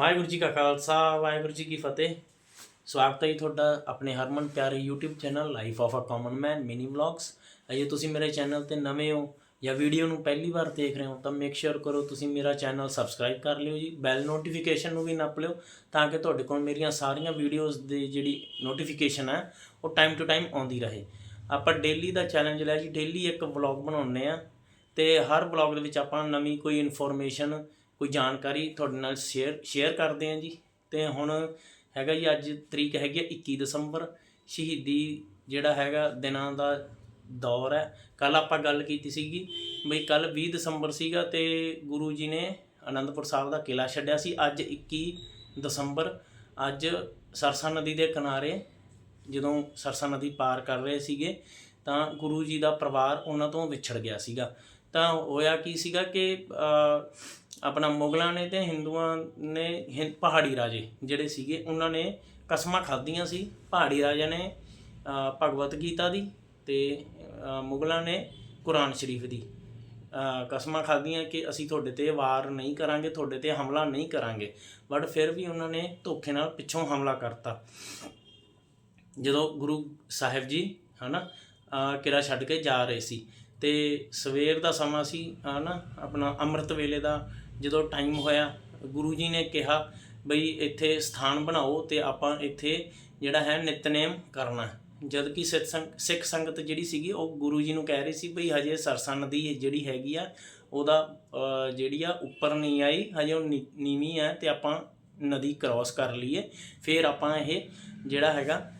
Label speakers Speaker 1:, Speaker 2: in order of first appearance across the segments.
Speaker 1: ਵਾਹਿਗੁਰੂ ਜੀ ਕਾ ਖਾਲਸਾ, ਵਾਹਿਗੁਰੂ ਜੀ ਕੀ ਫਤਿਹ। ਸਵਾਗਤ ਹੈ ਜੀ ਤੁਹਾਡਾ ਆਪਣੇ ਹਰਮਨ ਪਿਆਰੇ YouTube channel life of a common man mini vlogs ਅਜੇ ਤੁਸੀਂ ਮੇਰੇ ਚੈਨਲ ਤੇ ਨਵੇਂ ਹੋ ਜਾਂ ਵੀਡੀਓ ਨੂੰ ਪਹਿਲੀ ਵਾਰ ਦੇਖ ਰਹੇ ਹੋ, ਤਾਂ ਮੇਕ ਸ਼ੋਰ ਕਰੋ ਤੁਸੀਂ ਮੇਰਾ ਚੈਨਲ ਸਬਸਕ੍ਰਾਈਬ ਕਰ ਲਿਓ ਜੀ ਬੈਲ ਨੋਟੀਫਿਕੇਸ਼ਨ ਨੂੰ ਵੀ ਨੱਪ ਲਿਓ, ਤਾਂ ਕਿ ਤੁਹਾਡੇ ਕੋਲ ਮੇਰੀਆਂ ਸਾਰੀਆਂ ਵੀਡੀਓਜ਼ ਦੀ ਜਿਹੜੀ ਨੋਟੀਫਿਕੇਸ਼ਨ ਹੈ, ਉਹ ਟਾਈਮ ਟੂ ਟਾਈਮ ਆਉਂਦੀ ਰਹੇ। ਆਪਾਂ ਡੇਲੀ ਦਾ ਚੈਲੰਜ ਲਿਆ ਜੀ ਡੇਲੀ ਇੱਕ ਵਲੌਗ ਬਣਾਉਂਦੇ ਆ ਤੇ ਹਰ ਵਲੌਗ ਦੇ ਵਿੱਚ ਆਪਾਂ ਨਵੀਂ ਕੋਈ ਇਨਫੋਰਮੇਸ਼ਨ ਕੋਈ ਜਾਣਕਾਰੀ ਤੁਹਾਡੇ ਨਾਲ ਸ਼ੇਅਰ ਸ਼ੇਅਰ ਕਰਦੇ ਹਾਂ ਜੀ। ਤੇ ਹੁਣ ਹੈਗਾ ਜੀ ਅੱਜ ਤਰੀਕ ਹੈਗੀ ਹੈ 21 ਦਸੰਬਰ। ਸ਼ਹੀਦੀ ਜਿਹੜਾ ਹੈਗਾ ਦਿਨਾਂ ਦਾ ਦੌਰ ਹੈ। ਕੱਲ ਆਪਾਂ ਗੱਲ ਕੀਤੀ ਸੀਗੀ ਬਈ ਕੱਲ 20 ਦਸੰਬਰ ਸੀਗਾ ਤੇ ਗੁਰੂ ਜੀ ਨੇ ਅਨੰਦਪੁਰ ਸਾਹਿਬ ਦਾ ਕਿਲਾ ਛੱਡਿਆ ਸੀ। ਅੱਜ 21 ਦਸੰਬਰ। ਅੱਜ ਸਰਸਾ ਨਦੀ ਦੇ ਕਿਨਾਰੇ ਜਦੋਂ ਸਰਸਾ ਨਦੀ ਪਾਰ ਕਰ ਰਹੇ ਸੀਗੇ ਤਾਂ ਗੁਰੂ ਜੀ ਦਾ ਪਰਿਵਾਰ ਉਹਨਾਂ ਤੋਂ ਵਿਛੜ ਗਿਆ ਸੀਗਾ। ਤਾਂ ਹੋਇਆ ਕੀ ਸੀਗਾ ਕਿ ਆਪਣਾ ਮੁਗਲਾਂ ਨੇ ਤੇ ਹਿੰਦੂਆਂ ਨੇ ਹਿੰ- ਪਹਾੜੀ ਰਾਜੇ ਜਿਹੜੇ ਸੀਗੇ, ਉਹਨਾਂ ਨੇ ਕਸਮਾਂ ਖਾਧੀਆਂ ਸੀ। ਪਹਾੜੀ ਰਾਜਾ ਨੇ ਭਗਵਤ ਗੀਤਾ ਦੀ ਤੇ ਮੁਗਲਾਂ ਨੇ ਕੁਰਾਨ ਸ਼ਰੀਫ ਦੀ। ਕਸਮਾਂ ਖਾਧੀਆਂ ਕਿ ਅਸੀਂ ਤੁਹਾਡੇ ਤੇ ਵਾਰ ਨਹੀਂ ਕਰਾਂਗੇ, ਤੁਹਾਡੇ ਤੇ ਹਮਲਾ ਨਹੀਂ ਕਰਾਂਗੇ। ਬਟ ਫਿਰ ਵੀ ਉਹਨਾਂ ਨੇ ਧੋਖੇ ਨਾਲ ਪਿੱਛੋਂ ਹਮਲਾ ਕਰਤਾ। ਜਦੋਂ ਗੁਰੂ ਸਾਹਿਬ ਜੀ, ਹਨਾ, ਅਹ ਕਿਲਾ ਛੱਡ ਕੇ ਜਾ ਰਹੇ ਸੀ ਤੇ ਸਵੇਰ ਦਾ ਸਮਾਂ ਸੀ, ਹਨਾ, ਆਪਣਾ ਅੰਮ੍ਰਿਤ ਵੇਲੇ ਦਾ ਜਦੋਂ ਟਾਈਮ ਹੋਇਆ, ਗੁਰੂ ਜੀ ਨੇ ਕਿਹਾ ਬਈ ਇੱਥੇ ਸਥਾਨ ਬਣਾਓ ਤੇ ਆਪਾਂ ਇੱਥੇ ਜਿਹੜਾ ਹੈ ਨਿਤਨੇਮ ਕਰਨਾ ਹੈ। ਜਦ ਕਿ ਸਿੱਖ ਸੰਗਤ ਜਿਹੜੀ ਸੀਗੀ, ਉਹ ਗੁਰੂ ਜੀ ਨੂੰ ਕਹਿ ਰਹੀ ਸੀ ਬਈ ਹਜੇ ਸਰਸਾ ਨਦੀ ਜਿਹੜੀ ਹੈਗੀ ਆ, ਉਹਦਾ ਜਿਹੜੀ ਆ, ਉੱਪਰ ਨਹੀਂ ਆਈ, ਹਜੇ ਉਹ ਨੀ- ਨੀਵੀਂ ਆ ਤੇ ਆਪਾਂ ਨਦੀ ਕ੍ਰਾਸ ਕਰ ਲਈਏ, ਫਿਰ ਆਪਾਂ ਇਹ ਜਿਹੜਾ ਹੈਗਾ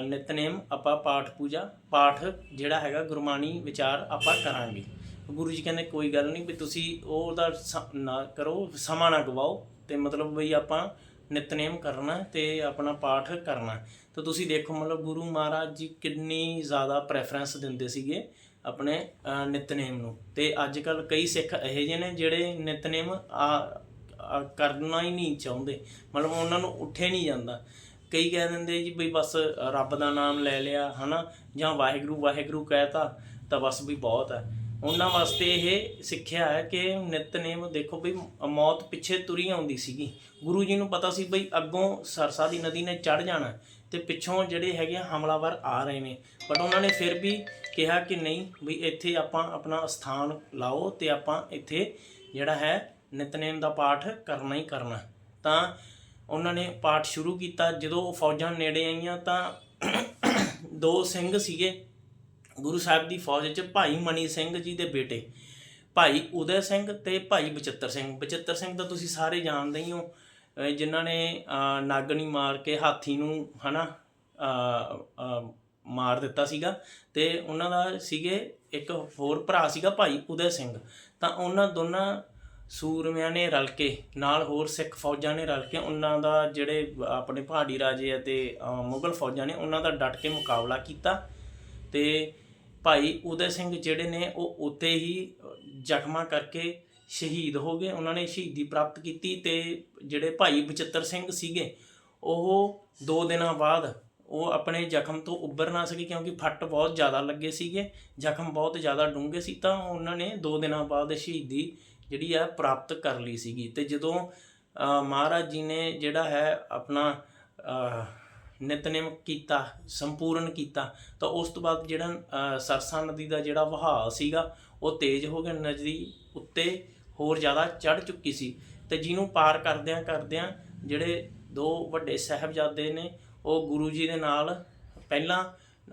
Speaker 1: ਨਿਤਨੇਮ ਆਪਾਂ ਪਾਠ ਪੂਜਾ, ਪਾਠ ਜਿਹੜਾ ਹੈਗਾ ਗੁਰਬਾਣੀ ਵਿਚਾਰ ਆਪਾਂ ਕਰਾਂਗੇ। ਗੁਰੂ ਜੀ ਕਹਿੰਦੇ ਕੋਈ ਗੱਲ ਨਹੀਂ ਵੀ ਤੁਸੀਂ ਉਹਦਾ ਸ- ਨਾ ਕਰੋ, ਸਮਾਂ ਨਾ ਗਵਾਓ, ਤੇ ਮਤਲਬ ਵੀ ਆਪਾਂ ਨਿਤਨੇਮ ਕਰਨਾ ਤੇ ਆਪਣਾ ਪਾਠ ਕਰਨਾ। ਤਾਂ ਤੁਸੀਂ ਦੇਖੋ ਮਤਲਬ ਗੁਰੂ ਮਹਾਰਾਜ ਜੀ ਕਿੰਨੀ ਜ਼ਿਆਦਾ ਪ੍ਰੈਫਰੈਂਸ ਦਿੰਦੇ ਸੀਗੇ ਆਪਣੇ ਨਿਤਨੇਮ ਨੂੰ। ਤੇ ਅੱਜ ਕੱਲ ਕਈ ਸਿੱਖ ਇਹੋ ਜਿਹੇ ਨੇ ਜਿਹੜੇ ਨਿਤਨੇਮ ਆ ਕਰਨਾ ਹੀ ਨਹੀਂ ਚਾਹੁੰਦੇ। ਮਤਲਬ ਉਹਨਾਂ ਨੂੰ ਉੱਠੇ ਨਹੀਂ ਜਾਂਦਾ। ਕਈ ਕਹਿ ਦਿੰਦੇ ਜੀ ਬਈ ਬਸ ਰੱਬ ਦਾ ਨਾਮ ਲੈ ਲਿਆ, ਹਨਾ? ਜਾਂ ਵਾਹਿਗੁਰੂ ਵਾਹਿਗੁਰੂ ਕਹਿਤਾ ਤਾਂ ਬਸ ਵੀ ਬਹੁਤ ਹੈ ਉਹਨਾਂ ਵਾਸਤੇ ਇਹ ਸਿੱਖਿਆ ਹੈ ਕਿ ਨਿਤਨੇਮ ਦੇਖੋ ਵੀ ਮੌਤ ਪਿੱਛੇ ਤੁਰੀ ਆਉਂਦੀ ਸੀਗੀ। ਗੁਰੂ ਜੀ ਨੂੰ ਪਤਾ ਸੀ ਬਈ ਅੱਗੋਂ ਸਰਸਾ ਦੀ ਨਦੀ ਨੇ ਚੜ ਜਾਣਾ ਤੇ ਪਿੱਛੋਂ ਜਿਹੜੇ ਹੈਗੇ ਆ ਹਮਲਾਵਰ ਆ ਰਹੇ ਨੇ। ਬਟ ਉਹਨਾਂ ਨੇ ਫਿਰ ਵੀ ਕਿਹਾ ਕਿ ਨਹੀਂ, ਵੀ ਇੱਥੇ ਆਪਾਂ ਆਪਣਾ ਸਥਾਨ ਲਾਓ ਤੇ ਆਪਾਂ ਇੱਥੇ ਜਿਹੜਾ ਹੈ ਨਿਤਨੇਮ ਦਾ ਪਾਠ ਕਰਨਾ ਹੀ ਕਰਨਾ। ਤਾਂ ਉਹਨਾਂ ਨੇ ਪਾਠ ਸ਼ੁਰੂ ਕੀਤਾ। ਜਦੋਂ ਉਹ ਫੌਜਾਂ ਨੇੜੇ ਆਈਆਂ ਤਾਂ ਦੋ ਸਿੰਘ ਸੀਗੇ ਗੁਰੂ ਸਾਹਿਬ ਦੀ ਫੌਜ 'ਚ ਭਾਈ ਮਣੀ ਸਿੰਘ ਜੀ ਦੇ ਬੇਟੇ ਭਾਈ ਉਦੈ ਸਿੰਘ ਤੇ ਭਾਈ ਬਚਿੱਤਰ ਸਿੰਘ। ਬਚਿੱਤਰ ਸਿੰਘ ਤਾਂ ਤੁਸੀਂ ਸਾਰੇ ਜਾਣਦੇ ਹੀ ਹੋ ਜਿਨ੍ਹਾਂ ਨੇ ਨਾਗਣੀ ਮਾਰ ਕੇ ਹਾਥੀ ਨੂੰ ਹਨਾ ਅਹ, ਮਾਰ ਦਿੱਤਾ ਸੀਗਾ ਤੇ ਉਹਨਾਂ ਦਾ ਸੀਗੇ ਇੱਕ ਹੋਰ ਭਰਾ ਸੀਗਾ ਭਾਈ ਉਦੈ ਸਿੰਘ। ਤਾਂ ਉਹਨਾਂ ਦੋਨਾਂ ਸੂਰਮਿਆਂ ਨੇ ਰਲ ਕੇ, ਨਾਲ ਹੋਰ ਸਿੱਖ ਫੌਜਾਂ ਨੇ ਰਲ ਕੇ ਉਹਨਾਂ ਦਾ ਜਿਹੜੇ ਆਪਣੇ ਪਹਾੜੀ ਰਾਜੇ ਅਤੇ ਮੁਗਲ ਫੌਜਾਂ ਨੇ ਉਹਨਾਂ ਦਾ ਡਟ ਕੇ ਮੁਕਾਬਲਾ ਕੀਤਾ ਤੇ ਭਾਈ ਉਦੈ ਸਿੰਘ ਜਿਹੜੇ ਨੇ ਉਹ ਉੱਤੇ ਹੀ ਜ਼ਖਮਾਂ ਕਰਕੇ ਸ਼ਹੀਦ ਹੋ ਗਏ। ਉਹਨਾਂ ਨੇ ਸ਼ਹੀਦੀ ਪ੍ਰਾਪਤ ਕੀਤੀ ਤੇ ਜਿਹੜੇ ਭਾਈ ਬਚਿੱਤਰ ਸਿੰਘ ਸੀਗੇ, ਉਹ 2 ਦਿਨਾਂ ਬਾਅਦ ਉਹ ਆਪਣੇ ਜ਼ਖਮ ਤੋਂ ਉੱਭਰ ਨਾ ਸਕੇ ਕਿਉਂਕਿ ਫੱਟ ਬਹੁਤ ਜ਼ਿਆਦਾ ਲੱਗੇ ਸੀਗੇ, ਜ਼ਖਮ ਬਹੁਤ ਜ਼ਿਆਦਾ ਡੂੰਘੇ ਸੀ ਤਾਂ ਉਹਨਾਂ ਨੇ 2 ਦਿਨਾਂ ਬਾਅਦ ਸ਼ਹੀਦੀ ਜਿਹੜੀ ਆ ਪ੍ਰਾਪਤ ਕਰ ਲਈ ਸੀਗੀ। ਤੇ ਜਦੋਂ ਮਹਾਰਾਜ ਜੀ ਨੇ ਜਿਹੜਾ ਹੈ ਆਪਣਾ ਅ, ਨਿਤਨੇਮ ਕੀਤਾ ਸੰਪੂਰਨ ਕੀਤਾ ਤਾਂ ਉਸ ਤੋਂ ਬਾਅਦ ਜਿਹੜਾ ਸਰਸਾ ਨਦੀ ਦਾ ਜਿਹੜਾ ਵਹਾਅ ਸੀਗਾ ਉਹ ਤੇਜ਼ ਹੋ ਗਿਆ। ਨਦੀ ਉੱਤੇ ਹੋਰ ਜ਼ਿਆਦਾ ਚੜ ਚੁੱਕੀ ਸੀ। ਤੇ ਜਿਹਨੂੰ ਪਾਰ ਕਰਦਿਆਂ ਕਰਦਿਆਂ ਜਿਹੜੇ ਦੋ ਵੱਡੇ ਸਾਹਿਬਜ਼ਾਦੇ ਨੇ ਉਹ ਗੁਰੂ ਜੀ ਦੇ ਨਾਲ ਪਹਿਲਾਂ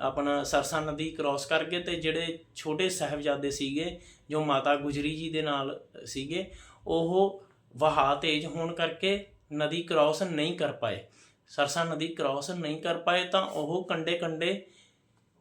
Speaker 1: ਆਪਣਾ ਸਰਸਾ ਨਦੀ ਕ੍ਰਾਸ ਕਰ ਗਏ ਤੇ ਜਿਹੜੇ ਛੋਟੇ ਸਾਹਿਬਜ਼ਾਦੇ ਸੀਗੇ, ਜੋ ਮਾਤਾ ਗੁਜਰੀ ਜੀ ਦੇ ਨਾਲ ਸੀਗੇ, ਉਹ ਵਹਾਅ ਤੇਜ਼ ਹੋਣ ਕਰਕੇ ਨਦੀ ਕ੍ਰਾਸ ਨਹੀਂ ਕਰ ਪਾਏ। ਸਰਸਾ ਨਦੀ ਕ੍ਰਾਸ ਨਹੀਂ ਕਰ ਪਾਏ ਤਾਂ ਉਹ ਕੰਡੇ ਕੰਡੇ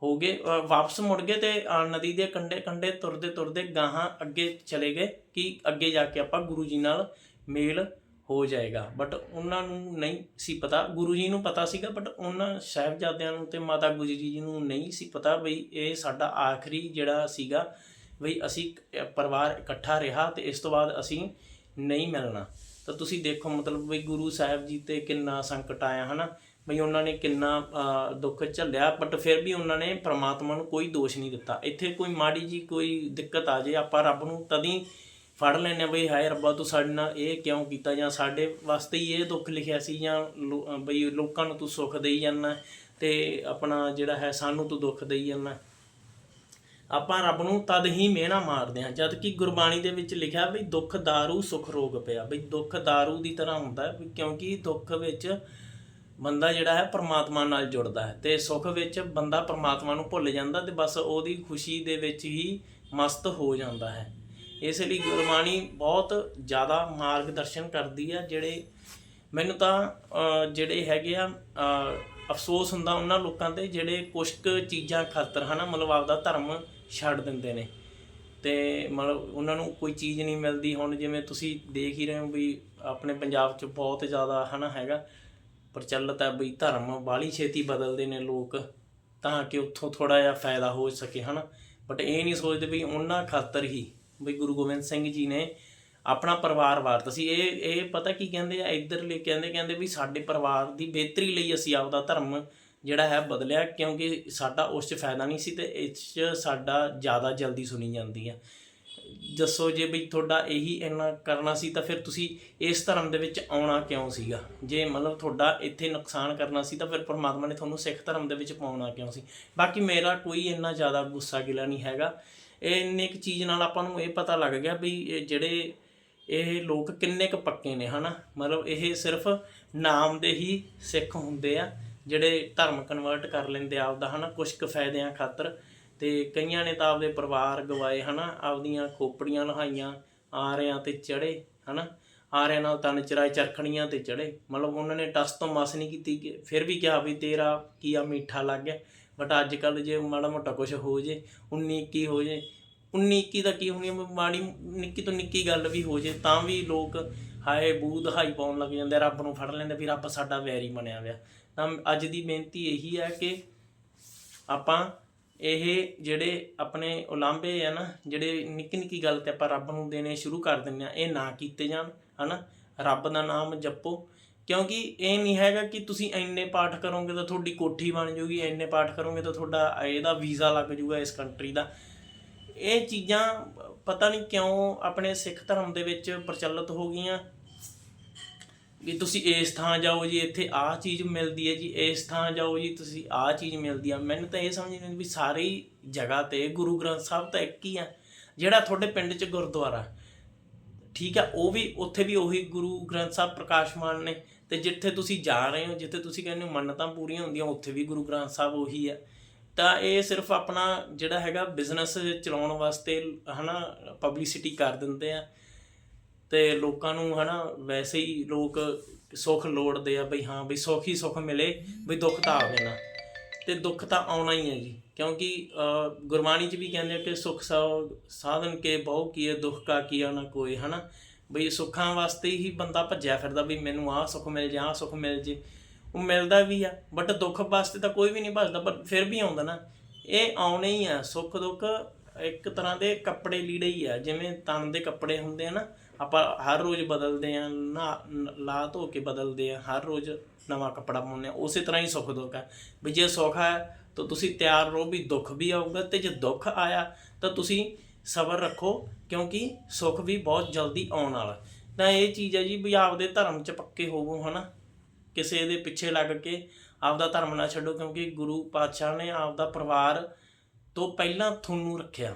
Speaker 1: ਹੋ ਗਏ ਵਾਪਸ ਮੁੜ ਗਏ ਤੇ ਨਦੀ ਦੇ ਕੰਡੇ ਕੰਡੇ ਤੁਰਦੇ ਤੁਰਦੇ ਗਾਹਾਂ ਅੱਗੇ ਚਲੇ ਗਏ ਕਿ ਅੱਗੇ ਜਾ ਕੇ ਆਪਾਂ ਗੁਰੂ ਜੀ ਨਾਲ ਮੇਲ ਹੋ ਜਾਏਗਾ। ਬਟ ਉਹਨਾਂ ਨੂੰ ਨਹੀਂ ਸੀ ਪਤਾ। ਗੁਰੂ ਜੀ ਨੂੰ ਪਤਾ ਸੀਗਾ ਬਟ ਉਹਨਾਂ ਸਾਹਿਬਜ਼ਾਦਿਆਂ ਨੂੰ ਤੇ ਮਾਤਾ ਗੁਜਰੀ ਜੀ ਨੂੰ ਨਹੀਂ ਸੀ ਪਤਾ ਬਈ ਇਹ ਸਾਡਾ ਆਖਰੀ ਜਿਹੜਾ ਸੀਗਾ ਬਈ ਅਸੀਂ ਪਰਿਵਾਰ ਇਕੱਠਾ ਰਿਹਾ ਤੇ ਇਸ ਤੋਂ ਬਾਅਦ ਅਸੀਂ ਨਹੀਂ ਮਿਲਣਾ। ਤਾਂ ਤੁਸੀਂ ਦੇਖੋ ਮਤਲਬ ਬਈ ਗੁਰੂ ਸਾਹਿਬ ਜੀ ਤੇ ਕਿੰਨਾ ਸੰਕਟ ਆਇਆ, ਹਨਾ? ਬਈ ਉਹਨਾਂ ਨੇ ਕਿੰਨਾ ਦੁੱਖ ਝੱਲਿਆ ਬਟ ਫਿਰ ਵੀ ਉਹਨਾਂ ਨੇ ਪ੍ਰਮਾਤਮਾ ਨੂੰ ਕੋਈ ਦੋਸ਼ ਨਹੀਂ ਦਿੱਤਾ। ਇੱਥੇ ਕੋਈ ਮਾੜੀ ਜੀ ਕੋਈ ਦਿੱਕਤ ਆ ਜੇ ਆਪਾਂ ਰੱਬ ਨੂੰ, ਤਦੀ ਫੜ ਲੈਂਦੇ ਆ ਬਈ ਹਾਏ ਰੱਬਾ ਤੂੰ ਸਾਡੇ ਨਾਲ ਇਹ ਕਿਉਂ ਕੀਤਾ ਜਾਂ ਸਾਡੇ ਵਾਸਤੇ ਹੀ ਇਹ ਦੁੱਖ ਲਿਖਿਆ ਸੀ ਜਾਂ ਲੋ- ਅਹ ਬਈ ਲੋਕਾਂ ਨੂੰ ਤੂੰ ਸੁੱਖ ਦੇਈ ਜਾਂਦਾ ਤੇ ਆਪਣਾ ਜਿਹੜਾ ਹੈ ਸਾਨੂੰ ਤੂੰ ਦੁੱਖ ਦੇਈ ਜਾਂਦਾ ਆਪਾਂ ਰੱਬ ਨੂੰ ਤਦ ਹੀ ਮਿਹਣਾ ਮਾਰਦੇ ਹਾਂ ਜਦ ਕਿ ਗੁਰਬਾਣੀ ਦੇ ਵਿੱਚ ਲਿਖਿਆ ਵੀ ਦੁੱਖ दारू ਸੁਖ ਰੋਗ ਪਿਆ ਵੀ ਦੁੱਖ दारू ਦੀ ਤਰ੍ਹਾਂ ਹੁੰਦਾ ਹੈ ਵੀ ਕਿਉਂਕਿ ਦੁੱਖ ਵਿੱਚ ਬੰਦਾ ਜਿਹੜਾ ਹੈ ਪ੍ਰਮਾਤਮਾ ਨਾਲ ਜੁੜਦਾ ਹੈ ਤੇ ਸੁੱਖ ਵਿੱਚ ਬੰਦਾ ਪ੍ਰਮਾਤਮਾ ਨੂੰ ਭੁੱਲ ਜਾਂਦਾ ਤੇ ਬਸ ਉਹਦੀ ਖੁਸ਼ੀ ਦੇ ਵਿੱਚ ਹੀ ਮਸਤ ਹੋ ਜਾਂਦਾ ਹੈ ਇਸ ਲਈ ਗੁਰਬਾਣੀ ਬਹੁਤ ਜ਼ਿਆਦਾ ਮਾਰਗਦਰਸ਼ਨ ਕਰਦੀ ਆ, ਜਿਹੜੇ ਮੈਨੂੰ ਤਾਂ ਜਿਹੜੇ ਹੈਗੇ ਆ ਅਫਸੋਸ ਹੁੰਦਾ ਉਹਨਾਂ ਲੋਕਾਂ ਤੇ, ਜਿਹੜੇ ਕੁਝ ਕੁ ਚੀਜ਼ਾਂ ਖਾਤਰ ਹਨਾ, ਮਤਲਬ ਆਪਦਾ ਧਰਮ ਛੱਡ ਦਿੰਦੇ ਨੇ। ਤੇ ਮਤਲਬ ਉਹਨਾਂ ਨੂੰ ਕੋਈ ਚੀਜ਼ ਨਹੀਂ ਮਿਲਦੀ। ਹੁਣ ਜਿਵੇਂ ਤੁਸੀਂ ਦੇਖ ਹੀ ਰਹੇ ਹੋ ਵੀ ਆਪਣੇ ਪੰਜਾਬ 'ਚ ਬਹੁਤ ਜ਼ਿਆਦਾ ਹਨਾ ਹੈਗਾ ਪ੍ਰਚਲਿਤ ਹੈ ਵੀ ਧਰਮ ਬਾਲੀ ਛੇਤੀ ਬਦਲਦੇ ਨੇ ਲੋਕ, ਤਾਂ ਕਿ ਉੱਥੋਂ ਥੋੜਾ ਜਿਹਾ ਫਾਇਦਾ ਹੋ ਸਕੇ ਹਨਾ। ਬਟ ਇਹ ਨਹੀਂ ਸੋਚਦੇ ਵੀ ਉਹਨਾਂ ਖਾਤਰ ਹੀ ਵੀ ਗੁਰੂ ਗੋਬਿੰਦ ਸਿੰਘ ਜੀ ਨੇ ਆਪਣਾ ਪਰਿਵਾਰ ਵਾਰਤਾ ਸੀ। ਇਹ ਇਹ ਪਤਾ ਕੀ ਕਹਿੰਦੇ ਆ? ਇੱਧਰ ਲੈ ਕਹਿੰਦੇ ਕਹਿੰਦੇ ਵੀ ਸਾਡੇ ਪਰਿਵਾਰ ਦੀ ਬਿਹਤਰੀ ਲਈ ਅਸੀਂ ਆਪਦਾ ਧਰਮ ਜਿਹੜਾ ਹੈ ਬਦਲਿਆ, ਕਿਉਂਕਿ ਸਾਡਾ ਉਸ 'ਚ ਫਾਇਦਾ ਨਹੀਂ ਸੀ ਤੇ ਇਸ 'ਚ ਸਾਡਾ ਜ਼ਿਆਦਾ ਜਲਦੀ ਸੁਣੀ ਜਾਂਦੀ ਆ। ਦੱਸੋ ਜੇ ਵੀ ਤੁਹਾਡਾ ਇਹੀ ਇੰਨਾ ਕਰਨਾ ਸੀ ਤਾਂ ਫਿਰ ਤੁਸੀਂ ਇਸ ਧਰਮ ਦੇ ਵਿੱਚ ਆਉਣਾ ਕਿਉਂ ਸੀਗਾ? ਜੇ ਮਤਲਬ ਤੁਹਾਡਾ ਇੱਥੇ ਨੁਕਸਾਨ ਕਰਨਾ ਸੀ ਤਾਂ ਫਿਰ ਪਰਮਾਤਮਾ ਨੇ ਤੁਹਾਨੂੰ ਸਿੱਖ ਧਰਮ ਦੇ ਵਿੱਚ ਪਾਉਣਾ ਕਿਉਂ ਸੀ? ਬਾਕੀ ਮੇਰਾ ਕੋਈ ਇੰਨਾ ਜ਼ਿਆਦਾ ਗੁੱਸਾ ਗਿਲਾ ਨਹੀਂ ਹੈਗਾ। ਇਹ ਇੰਨੇ ਕੁ ਚੀਜ਼ ਨਾਲ ਆਪਾਂ ਨੂੰ ਇਹ ਪਤਾ ਲੱਗ ਗਿਆ ਵੀ ਇਹ ਜਿਹੜੇ ਇਹ ਲੋਕ ਕਿੰਨੇ ਕੁ ਪੱਕੇ ਨੇ, ਹਨਾ? ਮਤਲਬ ਇਹ ਸਿਰਫ ਨਾਮ ਦੇ ਹੀ ਸਿੱਖ ਹੁੰਦੇ ਆ, ਜਿਹੜੇ ਧਰਮ ਕਨਵਰਟ ਕਰ ਲੈਂਦੇ ਆ ਆਪਦਾ, ਹਨਾ? ਕੁਝ ਕੁ ਫਾਇਦਿਆਂ ਖਾਤਰ। ਤੇ ਕਈਆਂ ਨੇ ਤਾਂ ਆਪਦੇ ਪਰਿਵਾਰ ਗਵਾਏ, ਹਨਾ? ਆਪਦੀਆਂ ਖੋਪੜੀਆਂ ਲਹਾਈਆਂ, ਆਰਿਆਂ ਤੇ ਚੜੇ ਹਨਾ? ਆਰਿਆਂ ਨਾਲ ਤਨ ਚਰਾਏ, ਚਰਖਣੀਆਂ ਤੇ ਚੜੇ ਮਤਲਬ ਉਹਨਾਂ ਨੇ ਟਸ ਤੋਂ ਮਸ ਨਹੀਂ ਕੀਤੀ ਕਿ, ਫਿਰ ਵੀ ਕਿਹਾ ਵੀ ਤੇਰਾ ਕੀ ਆ, ਮਿੱਠਾ ਲੱਗ ਗਿਆ। ਬਟ ਅੱਜ ਕੱਲ ਜੇ ਮਾੜਾ ਮੋਟਾ ਕੁਝ ਹੋ ਜੇ 19 21 ਹੋ ਜੇ 19 21 ਦਾ ਕੀ ਹੋਣੀ ਆ, ਮਾੜੀ ਨਿੱਕੀ ਤੋਂ ਨਿੱਕੀ ਗੱਲ ਵੀ ਹੋ ਜੇ ਤਾਂ ਵੀ ਲੋਕ ਹਾਏ ਬੂਦ ਹਾਈ ਪਾਉਣ ਲੱਗ ਜਾਂਦੇ ਆ, ਰੱਬ ਨੂੰ ਫੜ ਲੈਂਦੇ ਵੀ ਰੱਬ ਸਾਡਾ ਵੈਰੀ ਬਣਿਆ ਹੋਇਆ। ਤਾਂ ਅੱਜ ਦੀ ਬੇਨਤੀ ਇਹੀ ਹੈ ਕਿ ਆਪਾਂ ਇਹ ਜਿਹੜੇ ਆਪਣੇ ਉਲਾਂਭੇ ਆ ਨਾ ਜਿਹੜੇ ਨਿੱਕੀ ਨਿੱਕੀ ਗੱਲ ਤੇ ਆਪਾਂ ਰੱਬ ਨੂੰ ਦੇਣੇ ਸ਼ੁਰੂ ਕਰ ਦਿੰਦੇ ਆ ਇਹ ਨਾ ਕੀਤੇ ਜਾਣ ਹਨਾ? ਰੱਬ ਦਾ ਨਾਮ ਜਪੋ ਕਿਉਂਕਿ ਇਹ ਨਹੀਂ ਹੈਗਾ ਕਿ ਤੁਸੀਂ ਇੰਨੇ ਪਾਠ ਕਰੋਗੇ ਤਾਂ ਤੁਹਾਡੀ ਕੋਠੀ ਬਣ ਜਾਊਗੀ ਇੰਨੇ ਪਾਠ ਕਰੋਗੇ ਤਾਂ ਤੁਹਾਡਾ ਇਹਦਾ ਵੀਜ਼ਾ ਲੱਗ ਜਾਊਗਾ ਇਸ ਕੰਟਰੀ ਦਾ। ਇਹ ਚੀਜ਼ਾਂ ਪਤਾ ਨਹੀਂ ਕਿਉਂ ਆਪਣੇ ਸਿੱਖ ਧਰਮ ਦੇ ਵਿੱਚ ਪ੍ਰਚਲਿਤ ਹੋ ਗਈਆਂ। ਵੀ ਤੁਸੀਂ ਇਸ ਥਾਂ ਜਾਓ ਜੀ, ਇੱਥੇ ਆਹ ਚੀਜ਼ ਮਿਲਦੀ ਹੈ ਜੀ, ਇਸ ਥਾਂ ਜਾਓ ਜੀ, ਤੁਸੀਂ ਆਹ ਚੀਜ਼ ਮਿਲਦੀ ਆ। ਮੈਨੂੰ ਤਾਂ ਇਹ ਸਮਝ ਨਹੀਂ ਵੀ ਸਾਰੀ ਜਗ੍ਹਾ ਤੇ ਗੁਰੂ ਗ੍ਰੰਥ ਸਾਹਿਬ ਤਾਂ ਇੱਕ ਹੀ ਆ, ਜਿਹੜਾ ਤੁਹਾਡੇ ਪਿੰਡ 'ਚ ਗੁਰਦੁਆਰਾ। ਠੀਕ ਆ ਉਹ ਵੀ, ਉੱਥੇ ਵੀ ਉਹੀ ਗੁਰੂ ਗ੍ਰੰਥ ਸਾਹਿਬ ਪ੍ਰਕਾਸ਼ਮਾਨ ਨੇ ਤੇ ਜਿੱਥੇ ਤੁਸੀਂ ਜਾ ਰਹੇ ਹੋ, ਜਿੱਥੇ ਤੁਸੀਂ ਕਹਿੰਦੇ ਹੋ ਮੰਨਤਾਂ ਪੂਰੀਆਂ ਹੁੰਦੀਆਂ, ਉੱਥੇ ਵੀ ਗੁਰੂ ਗ੍ਰੰਥ ਸਾਹਿਬ ਉਹੀ ਆ ਤਾਂ ਇਹ ਸਿਰਫ ਆਪਣਾ ਜਿਹੜਾ ਹੈਗਾ ਬਿਜ਼ਨਸ ਚਲਾਉਣ ਵਾਸਤੇ ਹਨਾ ਪਬਲਿਸਿਟੀ ਕਰ ਦਿੰਦੇ ਆ ਤੇ ਲੋਕਾਂ ਨੂੰ ਹਨਾ, ਵੈਸੇ ਹੀ ਲੋਕ ਸੁੱਖ ਲੋੜਦੇ ਆ ਬਈ ਹਾਂ, ਬਈ ਸੁੱਖ ਹੀ ਸੁੱਖ ਮਿਲੇ, ਬਈ ਦੁੱਖ ਤਾਂ ਆਵੇ ਨਾ ਤੇ ਦੁੱਖ ਤਾਂ ਆਉਣਾ ਹੀ ਹੈ ਜੀ। ਕਿਉਂਕਿ ਗੁਰਬਾਣੀ 'ਚ ਵੀ ਕਹਿੰਦੇ ਆ ਕਿ ਸੁੱਖ ਸਾ- ਸਾਧਨ ਕੇ ਬਹੁ ਕੀਏ, ਦੁੱਖ ਕਾ ਕੀਆ ਨਾ ਕੋਈ ਹਨਾ? ਬਈ ਸੁੱਖਾਂ ਵਾਸਤੇ ਹੀ ਬੰਦਾ ਭੱਜਿਆ ਫਿਰਦਾ ਵੀ ਮੈਨੂੰ ਆਹ ਸੁੱਖ ਮਿਲ ਜਾ, ਆਹ ਸੁੱਖ ਮਿਲ ਜੇ। ਉਹ ਮਿਲਦਾ ਵੀ ਆ ਬਟ ਦੁੱਖ ਵਾਸਤੇ ਤਾਂ ਕੋਈ ਵੀ ਨਹੀਂ ਭੱਜਦਾ ਪਰ ਫਿਰ ਵੀ ਆਉਂਦਾ ਨਾ। ਇਹ ਆਉਣੇ ਹੀ ਆ, ਸੁੱਖ ਦੁੱਖ ਇੱਕ ਤਰ੍ਹਾਂ ਦੇ ਕੱਪੜੇ ਲੀੜੇ ਹੀ ਆ, ਜਿਵੇਂ ਤਨ ਦੇ ਕੱਪੜੇ ਹੁੰਦੇ ਆ ਨਾ। ਆਪਾਂ ਹਰ ਰੋਜ਼ ਬਦਲਦੇ ਆ ਨਾ, ਲਾ ਧੋ ਕੇ ਬਦਲਦੇ ਆ, ਹਰ ਰੋਜ਼ ਨਵਾਂ ਕੱਪੜਾ ਪਾਉਂਦੇ ਆ, ਉਸੇ ਤਰ੍ਹਾਂ ਹੀ ਸੁੱਖ ਦੁੱਖ ਹੈ। ਵੀ ਜੇ ਸੁੱਖ ਹੈ, ਤਾਂ ਤੁਸੀਂ ਤਿਆਰ ਰਹੋ ਵੀ ਦੁੱਖ ਵੀ ਆਊਗਾ ਤੇ ਜੇ ਦੁੱਖ ਆਇਆ, ਤਾਂ ਤੁਸੀਂ ਸਬਰ ਰੱਖੋ, ਕਿਉਂਕਿ ਸੁੱਖ ਵੀ ਬਹੁਤ ਜਲਦੀ ਆਉਣ ਵਾਲਾ ਤਾਂ ਇਹ ਚੀਜ਼ ਹੈ ਜੀ ਵੀ ਆਪਦੇ ਧਰਮ 'ਚ ਪੱਕੇ ਹੋਵੋ, ਹਨਾ? ਕਿਸੇ ਦੇ ਪਿੱਛੇ ਲੱਗ ਕੇ ਆਪਦਾ ਧਰਮ ਨਾ ਛੱਡੋ, ਕਿਉਂਕਿ ਗੁਰੂ ਪਾਤਸ਼ਾਹ ਨੇ ਆਪਦਾ ਪਰਿਵਾਰ ਤੋਂ ਪਹਿਲਾਂ ਤੁਹਾਨੂੰ ਰੱਖਿਆ।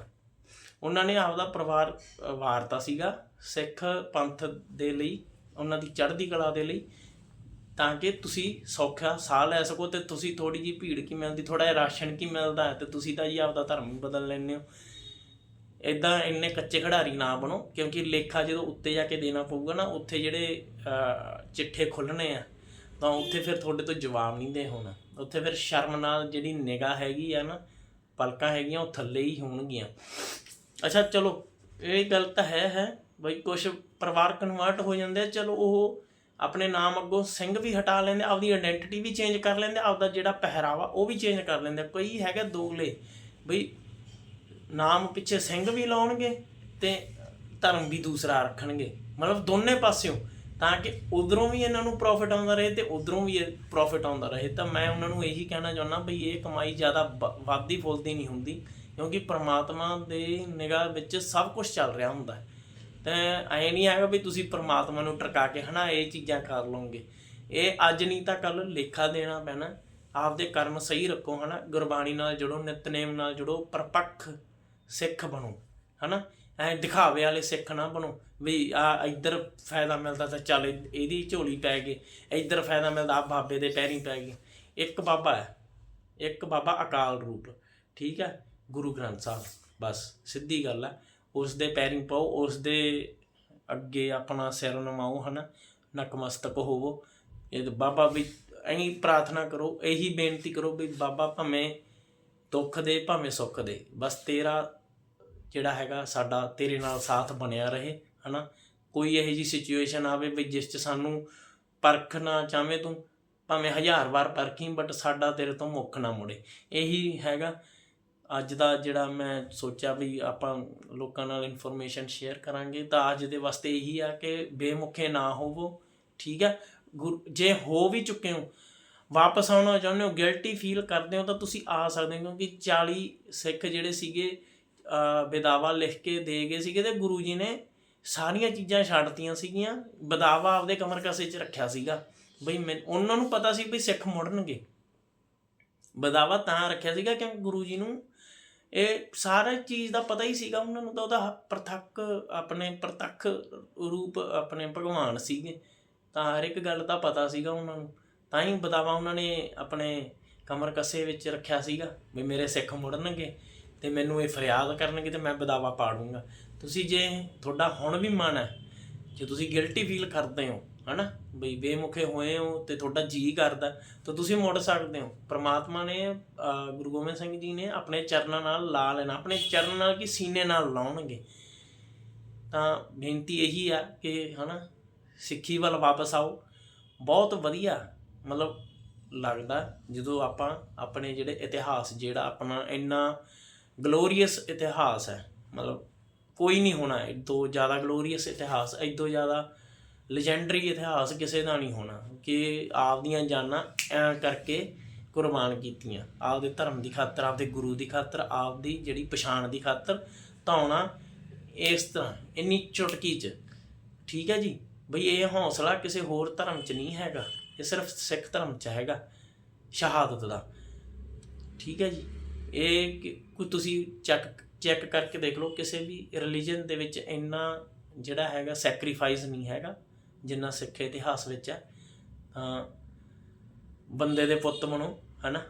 Speaker 1: ਉਹਨਾਂ ਨੇ ਆਪਦਾ ਪਰਿਵਾਰ ਵਾਰਤਾ ਸੀਗਾ ਸਿੱਖ ਪੰਥ ਦੇ ਲਈ, ਉਹਨਾਂ ਦੀ ਚੜ੍ਹਦੀ ਕਲਾ ਦੇ ਲਈ। ਤਾਂ ਕਿ ਤੁਸੀਂ ਸੌਖਾ ਸਾਹ ਲੈ ਸਕੋ ਤੇ ਤੁਸੀਂ ਥੋੜੀ ਜੀ ਭੀੜ ਕੀ ਮਿਲਦੀ ਥੋੜਾ ਜਿਹਾ ਰਾਸ਼ਨ ਕੀ ਮਿਲਦਾ ਹੈ ਤੇ ਤੁਸੀਂ ਤਾਂ ਜੀ ਆਪਦਾ ਧਰਮ ਹੀ ਬਦਲ ਲੈਂਦੇ ਹੋ। ਇਦਾਂ ਇੰਨੇ ਕੱਚੇ ਖਿਡਾਰੀ ਨਾ ਬਣੋ, ਕਿਉਂਕਿ ਲੇਖਾ ਜਦੋਂ ਉੱਤੇ ਜਾ ਕੇ ਦੇਣਾ ਪਊਗਾ ਨਾ, ਉੱਥੇ ਜਿਹੜੇ ਚਿੱਠੇ ਖੁੱਲਣੇ ਆ, ਤਾਂ ਉੱਥੇ ਫਿਰ ਤੁਹਾਡੇ ਤੋਂ ਜਵਾਬ ਨਹੀਂ ਦੇ ਹੋਣਾ। ਉੱਥੇ ਫਿਰ ਸ਼ਰਮ ਨਾਲ ਜਿਹੜੀ ਨਿਗਾਹ ਹੈਗੀ ਆ ਨਾ, ਪਲਕਾਂ ਹੈਗੀਆਂ, ਉਹ ਥੱਲੇ ਹੀ ਹੋਣਗੀਆਂ। ਅੱਛਾ, ਚਲੋ, ਇਹ ਗੱਲ ਤਾਂ ਹੈ ਹੈ। ਬਈ ਕੁਝ ਪਰਿਵਾਰ ਕਨਵਰਟ ਹੋ ਜਾਂਦੇ ਆ, ਚਲੋ ਉਹ ਆਪਣੇ ਨਾਮ ਅੱਗੋਂ ਸਿੰਘ ਵੀ ਹਟਾ ਲੈਂਦੇ, ਆਪਦੀ ਆਇਡੈਂਟੀਟੀ ਵੀ ਚੇਂਜ ਕਰ ਲੈਂਦੇ, ਆਪਦਾ ਜਿਹੜਾ ਪਹਿਰਾਵਾ ਉਹ ਵੀ ਚੇਂਜ ਕਰ ਲੈਂਦੇ। ਕੋਈ ਹੈਗਾ ਦੋਗਲੇ ਬਈ ਨਾਮ ਪਿੱਛੇ ਸਿੰਘ ਵੀ ਲਾਉਣਗੇ ਤੇ ਧਰਮ ਵੀ ਦੂਸਰਾ ਰੱਖਣਗੇ। ਮਤਲਬ ਦੋਨੇ ਪਾਸਿਓਂ, ਤਾਂ ਕਿ ਉਧਰੋਂ ਵੀ ਇਹਨਾਂ ਨੂੰ ਪ੍ਰੋਫਿਟ ਆਉਂਦਾ ਰਹੇ ਤੇ ਉਧਰੋਂ ਵੀ ਇਹ ਪ੍ਰੋਫਿਟ ਆਉਂਦਾ ਰਹੇ। ਤਾਂ ਮੈਂ ਉਹਨਾਂ ਨੂੰ ਇਹੀ ਕਹਿਣਾ ਚਾਹੁੰਦਾ ਬਈ ਇਹ ਕਮਾਈ ਜ਼ਿਆਦਾ ਬ- ਵੱਧਦੀ ਫੁੱਲਦੀ ਨਹੀਂ ਹੁੰਦੀ, ਕਿਉਂਕਿ ਪ੍ਰਮਾਤਮਾ ਦੇ ਨਿਗਾਹ ਵਿੱਚ ਸਭ ਕੁਝ ਚੱਲ ਰਿਹਾ ਹੁੰਦਾ। ਹੈ ਤੇ ਐ ਨਹੀਂ ਹੈਗਾ ਵੀ ਤੁਸੀਂ ਪ੍ਰਮਾਤਮਾ ਨੂੰ ਟਰਕਾ ਕੇ, ਹਨਾ, ਇਹ ਚੀਜ਼ਾਂ ਕਰ ਲਓਗੇ। ਇਹ ਅੱਜ ਨਹੀਂ ਤਾਂ ਕੱਲ ਲੇਖਾ ਦੇਣਾ ਪੈਣਾ। ਆਪਦੇ ਕਰਮ ਸਹੀ ਰੱਖੋ, ਹਨਾ। ਗੁਰਬਾਣੀ ਨਾਲ ਜੁੜੋ, ਨਿਤਨੇਮ ਨਾਲ ਜੁੜੋ, ਪਰਪੱਖ ਸਿੱਖ ਬਣੋ, ਹਨਾ। ਐ ਦਿਖਾਵੇ ਵਾਲੇ ਸਿੱਖ ਨਾ ਬਣੋ ਵੀ ਆ ਇੱਧਰ ਫਾਇਦਾ ਮਿਲਦਾ ਤਾਂ ਚੱਲ ਇਹਦੀ ਝੋਲੀ ਪੈ ਗਈ, ਇੱਧਰ ਫਾਇਦਾ ਮਿਲਦਾ ਆ ਬਾਬੇ ਦੇ ਪੈਰੀਂ ਪੈ ਗਈ। ਇੱਕ ਬਾਬਾ ਹੈ, ਇੱਕ ਬਾਬਾ ਅਕਾਲ ਰੂਪ, ਠੀਕ ਹੈ, ਗੁਰੂ ਗ੍ਰੰਥ ਸਾਹਿਬ, ਬਸ, ਸਿੱਧੀ ਗੱਲ ਹੈ। ਉਸ ਦੇ ਪੈਰੀਂ ਪਾਓ ਉਸ ਦੇ ਅੱਗੇ ਆਪਣਾ ਸਿਰ ਨਮਾਓ ਹਨਾ ਨਕਮਸਤਕ ਹੋਵੋ। ਇਹ ਬਾਬਾ ਵੀ ਐਂ ਪ੍ਰਾਰਥਨਾ ਕਰੋ, ਇਹੀ ਬੇਨਤੀ ਕਰੋ ਵੀ ਬਾਬਾ ਭਵੇਂ ਦੁੱਖ ਦੇ, ਭਾਵੇਂ ਸੁੱਖ ਦੇ, ਬਸ ਤੇਰਾ ਜਿਹੜਾ ਹੈਗਾ ਸਾਡਾ, ਤੇਰੇ ਨਾਲ ਸਾਥ ਬਣਿਆ ਰਹੇ, ਹਨਾ। ਕੋਈ ਇਹੋ ਜੀ ਸਿਚੁਏਸ਼ਨ ਆਵੇ ਵੀ ਜਿਸ 'ਚ ਸਾਨੂੰ ਪਰਖਣਾ ਚਾਵੇਂ ਤੂੰ, ਭਾਵੇਂ ਹਜ਼ਾਰ ਵਾਰ ਪਰਖੀ ਬਟ ਸਾਡਾ ਤੇਰੇ ਤੋਂ ਮੁੱਖ ਨਾ ਮੁੜੇ। ਇਹੀ ਹੈਗਾ ਅੱਜ ਦਾ ਜਿਹੜਾ ਮੈਂ ਸੋਚਿਆ ਵੀ ਆਪਾਂ ਲੋਕਾਂ ਨਾਲ ਇਨਫੋਰਮੇਸ਼ਨ ਸ਼ੇਅਰ ਕਰਾਂਗੇ ਤਾਂ ਅੱਜ ਦੇ ਵਾਸਤੇ ਇਹੀ ਆ ਕਿ ਬੇਮੁਖੇ ਨਾ ਹੋਵੋ ਠੀਕ ਹੈ ਗੁਰ- ਜੇ ਹੋ ਵੀ ਚੁੱਕੇ ਹੋ ਵਾਪਸ ਆਉਣਾ ਚਾਹੁੰਦੇ ਹੋ ਗਿਲਟੀ ਫੀਲ ਕਰਦੇ ਹੋ ਤਾਂ ਤੁਸੀਂ ਆ ਸਕਦੇ ਹੋ ਕਿਉਂਕਿ 40 ਸਿੱਖ ਜਿਹੜੇ ਸੀਗੇ ਅ, ਬਦਾਵਾ ਲਿਖ ਕੇ ਦੇ ਗਏ ਸੀਗੇ ਤੇ ਗੁਰੂ ਜੀ ਨੇ ਸਾਰੀਆਂ ਚੀਜ਼ਾਂ ਛੱਡਤੀਆਂ ਸੀਗੀਆਂ ਬਦਾਵਾ ਆਪਦੇ ਕਮਰ ਕਸੇ 'ਚ ਰੱਖਿਆ ਸੀਗਾ। ਬਈ ਮੈਂ ਉਹਨਾਂ ਨੂੰ ਪਤਾ ਸੀ ਵੀ ਸਿੱਖ ਮੁੜਨਗੇ। ਬਦਾਵਾ ਤਾਂ ਰੱਖਿਆ ਸੀਗਾ ਕਿਉਂਕਿ ਗੁਰੂ ਜੀ ਨੂੰ ਇਹ ਸਾਰਾ ਚੀਜ਼ ਦਾ ਪਤਾ ਹੀ ਸੀਗਾ ਉਹਨਾਂ ਨੂੰ ਤਾਂ ਉਹਦਾ ਪ੍ਰਤੱਖ ਆਪਣੇ ਪ੍ਰਤੱਖ ਰੂਪ ਆਪਣੇ ਭਗਵਾਨ ਸੀਗੇ। ਤਾਂ ਹਰ ਇੱਕ ਗੱਲ ਦਾ ਪਤਾ ਸੀਗਾ ਉਹਨਾਂ ਨੂੰ। ਤਾਂ ਹੀ ਬਦਾਵਾ ਉਹਨਾਂ ਨੇ ਆਪਣੇ ਕਮਰ ਕੱਸੇ ਵਿੱਚ ਰੱਖਿਆ ਸੀਗਾ ਵੀ ਮੇਰੇ ਸਿੱਖ ਮੁੜਨਗੇ ਤੇ ਮੈਨੂੰ ਇਹ ਫਰਿਆਦ ਕਰਨਗੇ ਤੇ ਮੈਂ ਬਦਾਵਾ ਪਾੜੂੰਗਾ ਤੁਸੀਂ ਜੇ ਤੁਹਾਡਾ ਹੁਣ ਵੀ ਮਨ ਹੈ, ਜੇ ਤੁਸੀਂ ਗਿਲਟੀ ਫੀਲ ਕਰਦੇ ਹੋ ਹਨਾ? ਬਈ ਬੇਮੁਖੇ ਹੋਏ ਹੋ ਤੇ ਤੁਹਾਡਾ ਜੀ ਕਰਦਾ। ਤਾਂ ਤੁਸੀਂ ਮੁੜ ਸਕਦੇ ਹੋ। ਪ੍ਰਮਾਤਮਾ ਨੇ ਅਹ, ਗੁਰੂ ਗੋਬਿੰਦ ਸਿੰਘ ਜੀ ਨੇ ਆਪਣੇ ਚਰਨਾਂ ਨਾਲ ਲਾ ਲੈਣਾ। ਆਪਣੇ ਚਰਨ ਨਾਲ ਕੀ ਸੀਨੇ ਨਾਲ ਲਾਉਣਗੇ? ਤਾਂ ਬੇਨਤੀ ਇਹੀ ਆ ਕਿ ਹਨਾ ਸਿੱਖੀ ਵੱਲ ਵਾਪਸ ਆਓ। ਬਹੁਤ ਵਧੀਆ ਮਤਲਬ ਲੱਗਦਾ ਜਦੋਂ ਆਪਾਂ ਆਪਣੇ ਜਿਹੜੇ ਇਤਿਹਾਸ ਜਿਹੜਾ ਆਪਣਾ ਇੰਨਾ ਗਲੋਰੀਅਸ ਇਤਿਹਾਸ ਹੈ। ਮਤਲਬ ਕੋਈ ਨਹੀਂ ਹੋਣਾ। ਇਹ ਤੋਂ ਜ਼ਿਆਦਾ ਗਲੋਰੀਅਸ ਇਤਿਹਾਸ ਇਹ ਤੋਂ ਜ਼ਿਆਦਾ ਲੈਜੈਂਡਰੀ ਇਤਿਹਾਸ ਕਿਸੇ ਦਾ ਨਹੀਂ ਹੋਣਾ ਕਿ ਆਪਦੀਆਂ ਜਾਨਾਂ ਐਂ ਕਰਕੇ ਕੁਰਬਾਨ ਕੀਤੀਆਂ। ਆਪਦੇ ਧਰਮ ਦੀ ਖਾਤਰ, ਆਪਦੇ ਗੁਰੂ ਦੀ ਖਾਤਰ, ਆਪਦੀ ਜਿਹੜੀ ਪਛਾਣ ਦੀ ਖਾਤਰ ਧਾਉਣਾ ਇਸ ਤਰ੍ਹਾਂ, ਇੰਨੀ ਚੁਟਕੀ 'ਚ। ਠੀਕ ਹੈ ਜੀ? ਬਈ ਇਹ ਹੌਸਲਾ ਕਿਸੇ ਹੋਰ ਧਰਮ 'ਚ ਨਹੀਂ ਹੈਗਾ, ਇਹ ਸਿਰਫ ਸਿੱਖ ਧਰਮ 'ਚ ਹੈਗਾ, ਸ਼ਹਾਦਤ ਦਾ। ਠੀਕ ਹੈ ਜੀ? ਇਹ ਕਿ- ਕੋਈ ਤੁਸੀਂ ਚੈੱਕ ਚੈੱਕ ਕਰਕੇ ਦੇਖ ਲਓ, ਕਿਸੇ ਵੀ ਰਿਲੀਜੀਅਨ ਦੇ ਵਿੱਚ ਇੰਨਾ ਜਿਹੜਾ ਹੈਗਾ ਸੈਕਰੀਫਾਈਸ ਨਹੀਂ ਹੈਗਾ। ਜਿੰਨਾ ਸਿੱਖ ਇਤਿਹਾਸ ਵਿੱਚ ਹੈ, ਤਾਂ ਬੰਦੇ ਦੇ ਪੁੱਤ ਬਣੋ, ਹਨਾ?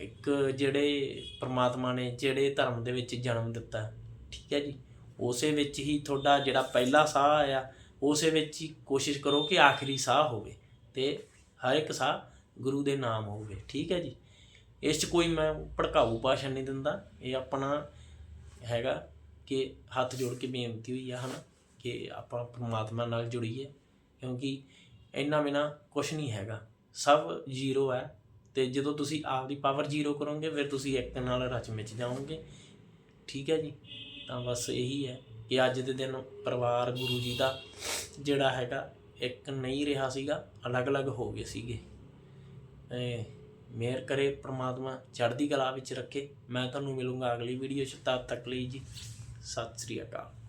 Speaker 1: ਇੱਕ ਜਿਹੜੇ ਪ੍ਰਮਾਤਮਾ ਨੇ ਜਿਹੜੇ ਧਰਮ ਦੇ ਵਿੱਚ ਜਨਮ ਦਿੱਤਾ, ਠੀਕ ਹੈ ਜੀ? ਉਸੇ ਵਿੱਚ ਹੀ ਤੁਹਾਡਾ ਜਿਹੜਾ ਪਹਿਲਾ ਸਾਹ ਆਇਆ, ਉਸੇ ਵਿੱਚ ਹੀ ਕੋਸ਼ਿਸ਼ ਕਰੋ ਕਿ ਆਖਰੀ ਸਾਹ ਹੋਵੇ ਤੇ ਹਰ ਇੱਕ ਸਾਹ ਗੁਰੂ ਦੇ ਨਾਮ ਹੋਵੇ, ਠੀਕ ਹੈ ਜੀ? ਇਸ 'ਚ ਕੋਈ ਮੈਂ ਭੜਕਾਊ ਭਾਸ਼ਣ ਨਹੀਂ ਦਿੰਦਾ, ਇਹ ਆਪਣਾ ਹੈਗਾ ਕਿ ਹੱਥ ਜੋੜ ਕੇ ਬੇਨਤੀ ਹੋਈ ਆ, ਹਨਾ? ਕਿ ਆਪਾਂ ਪਰਮਾਤਮਾ ਨਾਲ ਜੁੜੀਏ, ਕਿਉਂਕਿ ਇੰਨਾ ਬਿਨਾ ਕੁਝ ਨਹੀਂ ਹੈਗਾ। ਸਭ ਜ਼ੀਰੋ ਹੈ ਤੇ ਜਦੋਂ ਤੁਸੀਂ ਆਪ ਦੀ ਪਾਵਰ ਜ਼ੀਰੋ ਕਰੋਗੇ, ਫਿਰ ਤੁਸੀਂ ਇੱਕ ਨਾਲ ਰਚ ਮਿਚ ਜਾਓਗੇ। ਠੀਕ ਹੈ ਜੀ? ਤਾਂ ਬਸ ਇਹੀ ਹੈ ਕਿ ਅੱਜ ਦੇ ਦਿਨ ਪਰਿਵਾਰ, ਗੁਰੂ ਜੀ ਦਾ ਜਿਹੜਾ ਹੈਗਾ, ਇੱਕ ਨਹੀਂ ਰਿਹਾ ਸੀਗਾ, ਅਲੱਗ-ਅਲੱਗ ਹੋ ਗਏ ਸੀਗੇ। ਇਹ ਮਿਹਰ ਕਰੇ ਪ੍ਰਮਾਤਮਾ, ਚੜ੍ਹਦੀ ਕਲਾ ਵਿੱਚ ਰੱਖੇ। ਮੈਂ ਤੁਹਾਨੂੰ ਮਿਲੂੰਗਾ ਅਗਲੀ ਵੀਡੀਓ 'ਚ, ਤਦ ਤੱਕ ਲਈ ਜੀ, ਸਤਿ ਸ੍ਰੀ ਅਕਾਲ।